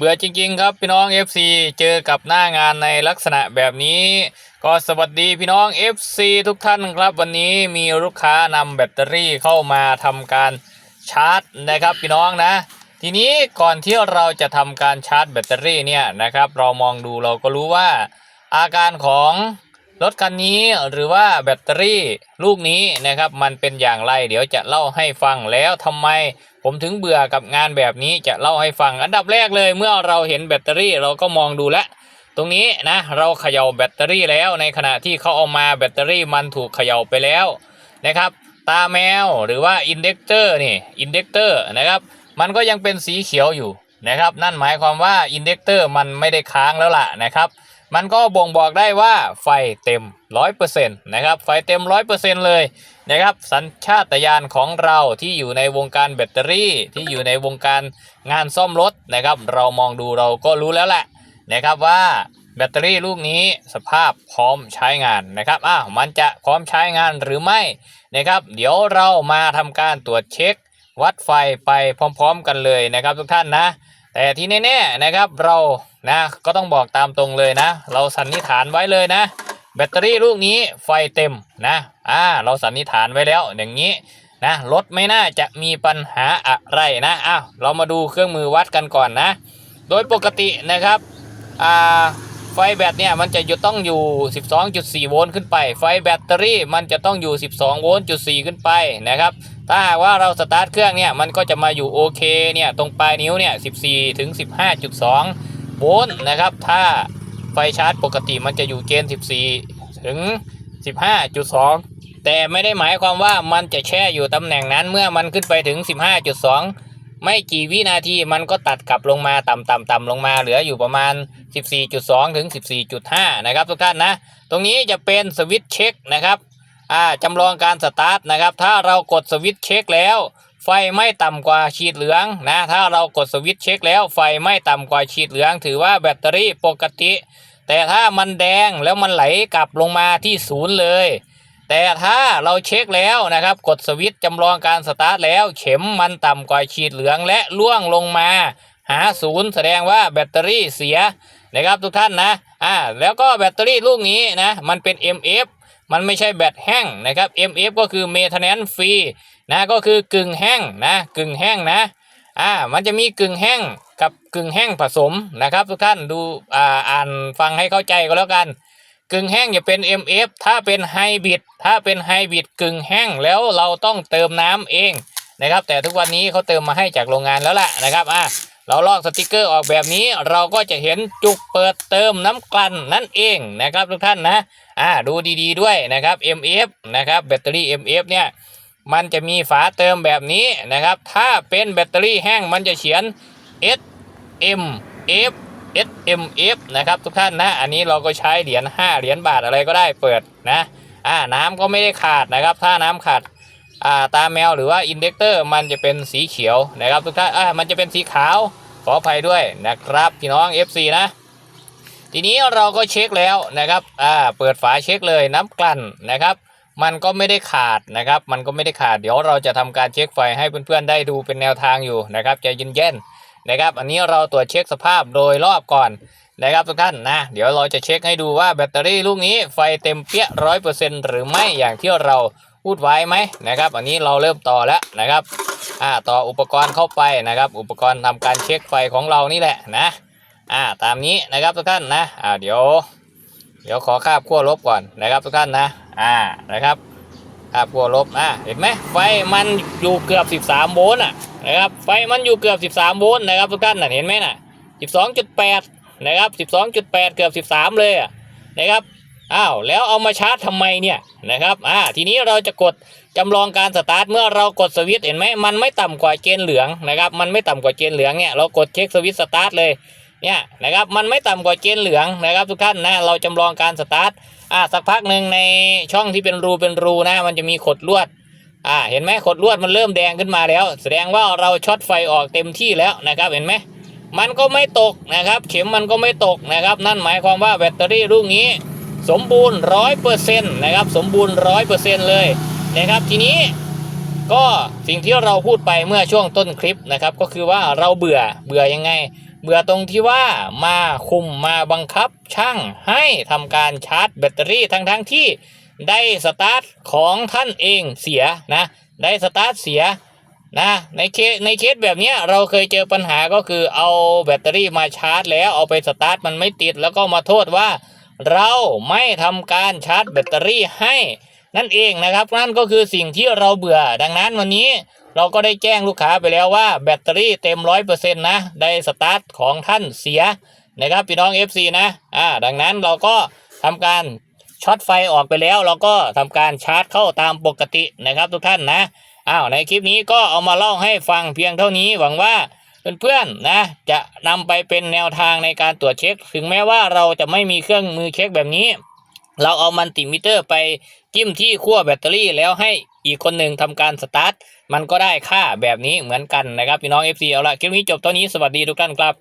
เบื่อจริง ๆ ครับพี่น้อง FC เจอกับหน้างานในลักษณะแบบนี้ ก็สวัสดีพี่น้อง FC ทุกท่านครับ วันนี้มีลูกค้านำแบตเตอรี่เข้ามาทำการชาร์จนะครับพี่น้องนะ ทีนี้ก่อนที่เราจะทำการชาร์จแบตเตอรี่เนี่ยนะครับ เรามองดูเราก็รู้ว่า อาการของรถคันนี้หรือว่าแบตเตอรี่ลูกนี้นะครับ มันเป็นอย่างไร เดี๋ยวจะเล่าให้ฟังแล้วทำไม ผมถึงเบื่อกับงานแบบนี้จะเล่าให้ฟัง อันดับแรกเลยเมื่อเราเห็นแบตเตอรี่เราก็มองดูแล้วตรงนี้นะเราเขย่าแบตเตอรี่แล้วในขณะที่เขาเอามาแบตเตอรี่มันถูกเขย่าไปแล้วนะครับ ตาแมวหรือว่าอินเดกเตอร์นี่อินเดกเตอร์นะครับมันก็ยังเป็นสีเขียวอยู่นะครับ นั่นหมายความว่าอินเดกเตอร์มันไม่ได้ค้างแล้วล่ะนะครับ มันก็บ่งบอกได้ว่าไฟเต็ม 100%นะครับ ไฟเต็ม 100%เลยนะครับ สัญชาตญาณของเราที่อยู่ในวงการแบตเตอรี่ ที่อยู่ในวงการงานซ่อมรถนะครับ เรามองดูเราก็รู้แล้วแหละนะครับว่าแบตเตอรี่ลูกนี้สภาพพร้อมใช้งานนะครับอ้าวมันจะพร้อมใช้งานหรือไม่นะครับ เดี๋ยวเรามาทำการตรวจเช็ควัดไฟไปพร้อม ๆ กันเลยนะครับทุกท่านนะ แต่ที่แน่ๆนะครับเรานะก็ต้องบอกตามตรงเลยนะ เราสันนิษฐานไว้เลยนะ แบตเตอรี่ลูกนี้ไฟเต็มนะอ่าเราสันนิษฐานไว้แล้วอย่างนี้นะรถไม่น่าจะมีปัญหาอะไรนะอ้าวเรามาดูเครื่องมือวัดกันก่อนนะ โดยปกตินะครับอ่าไฟแบตเนี่ยมันจะอยู่ต้องอยู่ 12.4 โวลต์ขึ้นไป ไฟแบตเตอรี่มันจะต้องอยู่ 12 โวลต์จุด4ขึ้นไปนะครับ ถ้าหากว่าเราสตาร์ทเครื่องเนี่ยมันก็จะมาอยู่โอเคเนี่ยตรงปลายนิ้วเนี่ย14ถึง15.2 โวลต์นะครับ ถ้าไฟชาร์จปกติมันจะอยู่เกณฑ์ 14 ถึง 15.2 แต่ไม่ได้หมายความว่ามันจะแช่อยู่ตำแหน่งนั้นเมื่อมันขึ้นไปถึง 15.2 ไม่กี่วินาทีมันก็ตัดกลับลงมาต่ำๆต่ำลงมาเหลืออยู่ประมาณ 14.2 ถึง 14.5 นะครับทุกท่านนะ ตรงนี้จะเป็นสวิตช์เช็คนะครับ อ่าจำลองการสตาร์ทนะครับ ถ้าเรากดสวิตช์เช็คแล้ว ไฟไม่ต่ำกว่าขีดเหลืองนะ ถ้าเรากดสวิตช์เช็คแล้วไฟไม่ต่ำกว่าขีดเหลือง ถือว่าแบตเตอรี่ปกติ แต่ถ้ามันแดงแล้วมันไหลกลับลงมาที่ศูนย์เลย แต่ถ้าเราเช็คแล้วนะครับ กดสวิตช์จำลองการสตาร์ทแล้ว เข็มมันต่ำกว่าขีดเหลืองและล่วงลงมา หาศูนย์แสดงว่าแบตเตอรี่เสียนะครับทุกท่านนะ อ่า แล้วก็แบตเตอรี่ลูกนี้นะ มันเป็น MF มันไม่ใช่แบตแห้งนะครับ MF ก็คือ maintenance free นะก็คือกึ่งแห้งนะกึ่งแห้งนะอ่ามันจะมีกึ่งแห้งกับกึ่งแห้งผสมนะครับ ทุกท่านดูอ่าอ่านฟังให้เข้าใจก็แล้วกัน กึ่งแห้งจะเป็น MF ถ้าเป็นไฮบริดถ้าเป็นไฮบริดกึ่งแห้งแล้วเราต้องเติมน้ำเองนะครับ แต่ทุกวันนี้เขาเติมมาให้จากโรงงานแล้วล่ะนะครับอะ เราลอกสติกเกอร์ออกแบบนี้ เราก็จะเห็นจุกเปิดเติมน้ำกลั่นนั่นเองนะครับทุกท่านนะอ่าดูดีๆด้วยนะครับ MF นะครับแบตเตอรี่ MF เนี่ยมันจะมีฝาเติมแบบนี้นะครับ ถ้าเป็นแบตเตอรี่แห้งมันจะเขียน S M F S M F นะครับทุกท่านนะ อันนี้เราก็ใช้เหรียญ5เหรียญบาทอะไรก็ได้เปิดนะอ่าน้ำก็ไม่ได้ขาดนะครับ ถ้าน้ำขาด ตาแมวหรือว่าอินเด็กเตอร์มันจะเป็นสีเขียวนะครับทุกท่านมันจะเป็นสีขาวขออภัยด้วยนะครับพี่น้อง FC นะ ทีนี้เราก็เช็คแล้วนะครับอ่าเปิดฝาเช็คเลยน้ำกลั่นนะครับ มันก็ไม่ได้ขาดนะครับ มันก็ไม่ได้ขาดเดี๋ยวเราจะทำการเช็คไฟให้เพื่อนๆได้ดูเป็นแนวทางอยู่นะครับใจเย็นๆนะครับ อันนี้เราตรวจเช็คสภาพโดยรอบก่อนนะครับทุกท่านนะ เดี๋ยวเราจะเช็คให้ดูว่าแบตเตอรี่ลูกนี้ไฟเต็มเปี้ยร้อยเปอร์เซ็นต์หรือไม่อย่างที่เรา พูดไว้ไหมนะครับ อันนี้เราเริ่มต่อแล้วนะครับอ่าต่ออุปกรณ์เข้าไปนะครับ อุปกรณ์ทำการเช็คไฟของเรานี่แหละนะอ่าตามนี้นะครับทุกท่านนะอ่าเดี๋ยว เดี๋ยวขอคาบขั้วลบก่อนนะครับทุกท่านนะอ่านะครับคาบขั้วลบอ่าเห็นไหมไฟมันอยู่เกือบ 13 โวลต์อะนะครับไฟมันอยู่เกือบ 13 โวลต์นะครับทุกท่านน่ะเห็นไหมน่ะ 12.8 นะครับ 12.8 เกือบ 13 เลยอะนะครับ อ้าวแล้วเอามาชาร์จทำไมเนี่ยนะครับอ่าทีนี้เราจะกดจำลองการสตาร์ทเมื่อเรากดสวิตช์เห็นไหมมันไม่ต่ำกว่าเกณฑ์เหลืองนะครับมันไม่ต่ำกว่าเกณฑ์เหลืองเนี่ยเรากดเช็คสวิตช์สตาร์ทเลยเนี่ยนะครับมันไม่ต่ำกว่าเกณฑ์เหลืองนะครับ ทุกท่านนะเราจำลองการสตาร์ทอ่าสักพักหนึ่งในช่องที่เป็นรูเป็นรูนะมันจะมีขดลวดอ่าเห็นไหมขดลวดมันเริ่มแดงขึ้นมาแล้ว แสดงว่าเราช็อตไฟออกเต็มที่แล้วนะครับเห็นไหมมันก็ไม่ตกนะครับ เข็มมันก็ไม่ตกนะครับ นั่นหมายความว่าแบตเตอรี่ลูกนี้ สมบูรณ์ร้อยเปอร์เซ็นต์นะครับสมบูรณ์ร้อยเปอร์เซ็นต์เลยนะครับทีนี้ก็สิ่งที่เราพูดไปเมื่อช่วงต้นคลิปนะครับ ก็คือว่าเราเบื่อเบื่อยังไง เบื่อตรงที่ว่ามาคุมมาบังคับช่างให้ทำการชาร์จแบตเตอรี่ทั้งทั้งที่ได้สตาร์ทของท่านเองเสียนะได้สตาร์ทเสียนะในเคสในเคสแบบนี้เราเคยเจอปัญหาก็คือเอาแบตเตอรี่มาชาร์จ แล้วเอาไปสตาร์ทมันไม่ติดแล้วก็มาโทษว่า เราไม่ทำการชาร์จแบตเตอรี่ให้ นั่นเองนะครับ นั่นก็คือสิ่งที่เราเบื่อ ดังนั้นวันนี้เราก็ได้แจ้งลูกค้าไปแล้วว่าแบตเตอรี่เต็มร้อยเปอร์เซ็นต์นะ ได้สตาร์ทของท่านเสียนะครับพี่น้อง FC นะ อ่า ดังนั้นเราก็ทำการช็อตไฟออกไปแล้ว เราก็ทำการชาร์จเข้าตามปกตินะครับทุกท่านนะ อ้าว ในคลิปนี้ก็เอามาเล่าให้ฟังเพียงเท่านี้หวังว่า เพื่อนๆนะ จะนำไปเป็นแนวทางในการตรวจเช็ค ถึงแม้ว่าเราจะไม่มีเครื่องมือเช็คแบบนี้ เราเอามันติมิเตอร์ไปจิ้มที่ขั้วแบตเตอรี่แล้วให้อีกคนหนึ่งทำการสตาร์ทมันก็ได้ค่าแบบนี้เหมือนกันนะครับพี่น้อง FC เอาละคลิปนี้จบตอนนี้สวัสดีทุกท่านครับ